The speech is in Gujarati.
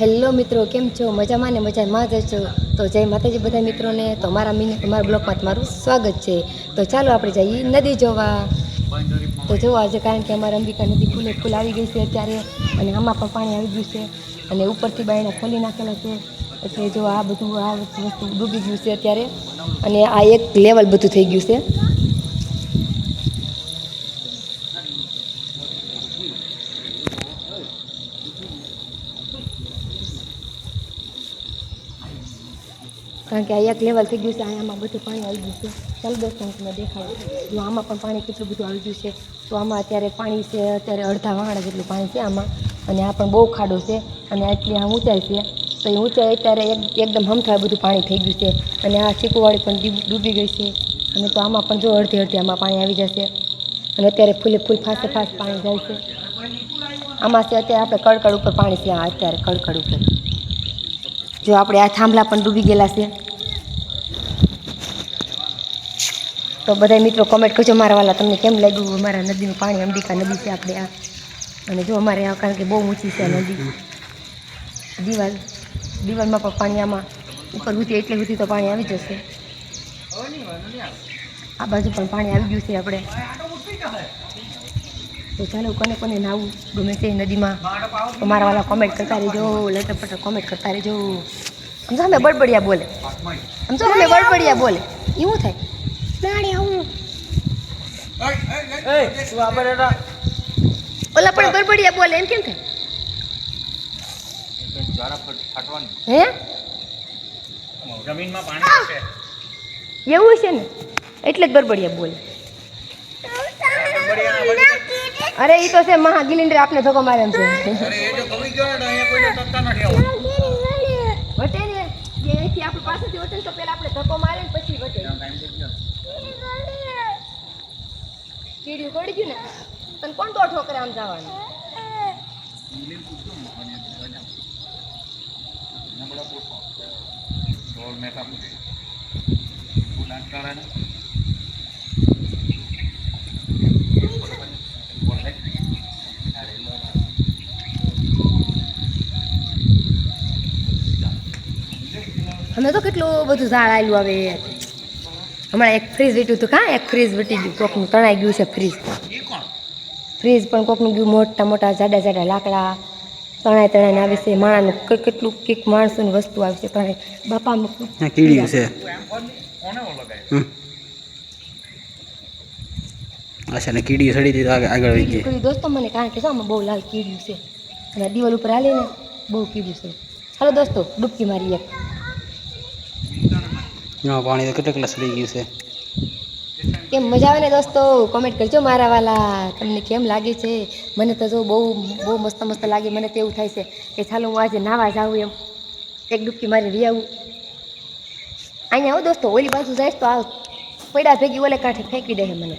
હેલો મિત્રો, કેમ છો? મજામાં ને મજામાં જ છો? તો જય માતાજી બધા મિત્રોને. તો મારા મિની મારા બ્લોગમાં તમારું સ્વાગત છે. તો ચાલો આપણે જઈએ નદી જોવા. તો જુઓ આજે કારણ કે અમારા અંબિકા નદી ફૂલે ફૂલ આવી ગઈ છે અત્યારે, અને આમાં પણ પાણી આવી ગયું છે. અને ઉપરથી બાયણે ખોલી નાખેલા છે. એટલે જો આ બધું આ વસ્તુ ડૂબી ગયું છે અત્યારે. અને આ એક લેવલ બધું થઈ ગયું છે. કારણ કે આ એક લેવલ થઈ ગયું છે આમાં બધું પાણી આવી ગયું છે. ચાલો દોસ્તો હું તમને દેખાડું. જો આમાં પણ પાણી કેટલું બધું આવી ગયું છે, તો આમાં અત્યારે પાણી છે, અત્યારે અડધા વાણા જેટલું પાણી છે આમાં. અને આ પણ બહુ ખાડો છે, અને આટલી આ ઊંચાઈ છે. તો એ ઊંચાઈ અત્યારે એકદમ હમથાળ બધું પાણી થઈ ગયું છે. અને આ ચીકુવાળી પણ ડૂબી ગઈ છે. અને તો આમાં પણ જો અડધી અડધી આમાં પાણી આવી જશે. અને અત્યારે ફૂલે ફૂલ ફાસ્ટ ફાસ્ટ પાણી જાય છે. આમાં છે, અત્યારે આપણે કડકડ ઉપર પાણી છે અત્યારે કડકડ ઉપર. જો આપણે આ થાંભલા પણ ડૂબી ગયેલા છે. તો બધા મિત્રો કોમેન્ટ કરજો મારા વાલા તમને કેમ લાગ્યું? અમારા નદીનું પાણી અંબિકા નદી છે આપણે આ. અને જો અમારે આ કારણ કે બહુ ઊંચી છે નદી. દિવાલ, દિવાલમાં પણ પાણી આમાં ઉપર ઊંચી એટલે ઊંચી તો પાણી આવી જશે. આ બાજુ પણ પાણી આવી ગયું છે આપણે. તો ચાલો કોને કોને નાવું ગમે છે નદીમાં અમારા વાળા કોમેન્ટ કરતા રહેજો લેટર પટર કોમેન્ટ કરતા રહેજો સમજો અમે બળબડિયા બોલે સમજો અમે બડબડિયા બોલે એવું થાય નાડે આવું ઓલા પણ બળબડિયા બોલે એમ કેમ થાય હે જમીનમાં પાણી એવું છે ને એટલે જ બરબડિયા બોલે અરે એ તો છે મહા ગિલિન્ડર આપને ધોકો મારે એમ છે. અરે એ જો કમી ગયો ને અહીંયા કોઈને તકતા નથી આવું. વટે ને જે અહીંથી આપણી પાસેથી વટે તો પહેલા આપણે ધક્કો મારે ને પછી વટે કીડ્યું પડી ગયું ને? તને કોણ તો ઠોકરે આમ જવાનું? ઢોલ મહેતા ફૂલ અંટાળા અમે તો કેટલું બધું ઝાડ આવેલું આવે હમણાં એક ફ્રીજ વીટ્યું હતું. કાં? એક ફ્રીજ વીટી ગયું. કોકનું તણાઈ ગયું છે ફ્રીજ ફ્રીજ પણ કોકનું ગયું. મોટા મોટા જાડા જાડા લાકડા તણાઈ તણાઈને આવે છે. માણાનું કેટલું કંઈક માણસોની વસ્તુ આવે છે. તણાઈ. બાપા મૂકું હા છે. અચ્છા ને કીડી સડી હતી આગળ આગળ વહી ગઈ. કીડી દોસ્તો મને કારણ કે શું આમાં બહુ લાલ કીડ્યું છે. અને દિવાલ ઉપર હાલીને બહુ કીડ્યું છે. હાલો દોસ્તો ડૂબકી મારી એક. એમાં પાણી તો કેટલા કેટલા સડી ગયું છે. કેમ મજા આવે ને દોસ્તો? કોમેન્ટ કરજો મારા વાલા, તમને કેમ લાગે છે? મને તો જો બહુ બહુ મસ્ત મસ્ત લાગે, મને તો એવું થાય છે કે ચાલો હું આજે નાવા જાઉં એમ. એક ડૂબકી મારી રી આવું. અહીંયા આવો દોસ્તો, ઓલી બાજુ જાય તો આ પડ્યા ભેગી ઓલે કાંઠે ફેંકી દે મને.